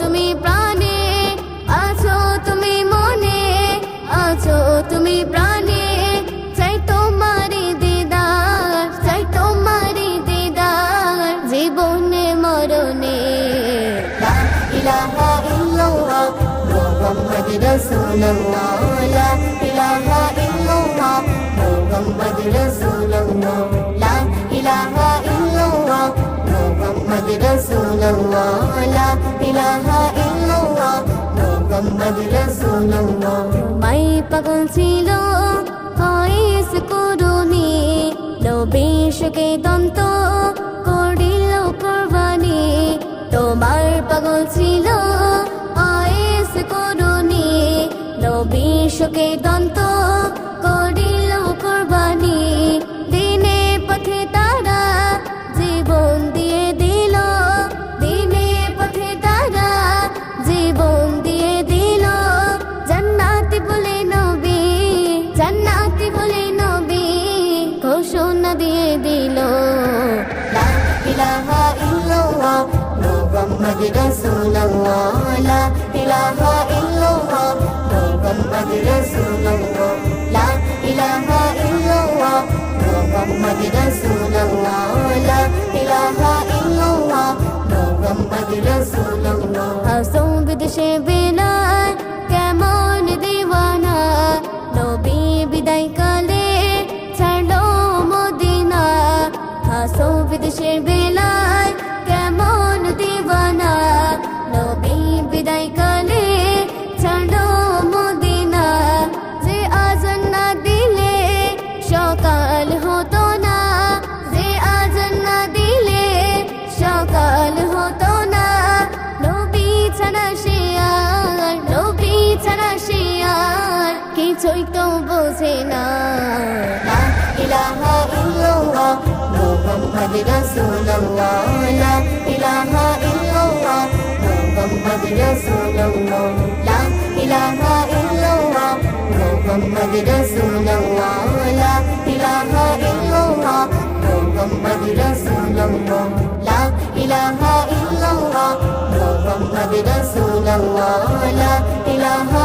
তুমি প্রাণে, আছো তুমি মনে, আছো তুমি প্রাণে। চাই তোমারি দিদার, চাই তোমারি দিদার, জীবনে মরণে। ইলাহা ইল্লাল্লাহ মুহাম্মদ রাসূলুল্লাহ। মুহাম্মদ রাসূলুল্লাহ লা ইলাহা ইল্লাল্লাহ মুহাম্মদ রাসূলুল্লাহ মাই পাগল ছিল কয়েস করুনি নবীশকে দন্ত করিল কোরবানি তোমার পাগল ছিল আয়েস করুনি নবীশকে দন্ত ইলাহা ইল্লাল্লাহ মুহাম্মদ রাসূলুল্লাহ লা ইলাহা ইল্লাল্লাহ মুহাম্মদ রাসূলুল্লাহ লা ইলাহা ইল্লাল্লাহ মুহাম্মদ রাসূলুল্লাহ লা ইলাহা ইল্লাল্লাহ মুহাম্মদ রাসূলুল্লাহ হাসো বিদেশে কিছুই তো বোঝে না। ইলাহা ইল্লাল্লাহ, মুহাম্মদ রাসূলুল্লাহ। লা ইলাহা ইল্লাল্লাহ, মুহাম্মদ রাসূলুল্লাহ। লা ইলাহা ইল্লাল্লাহ, মুহাম্মদ রাসূলুল্লাহ। লা ইলাহা ইল্লাল্লাহ, মুহাম্মদ রাসূলুল্লাহ। লা ইলাহা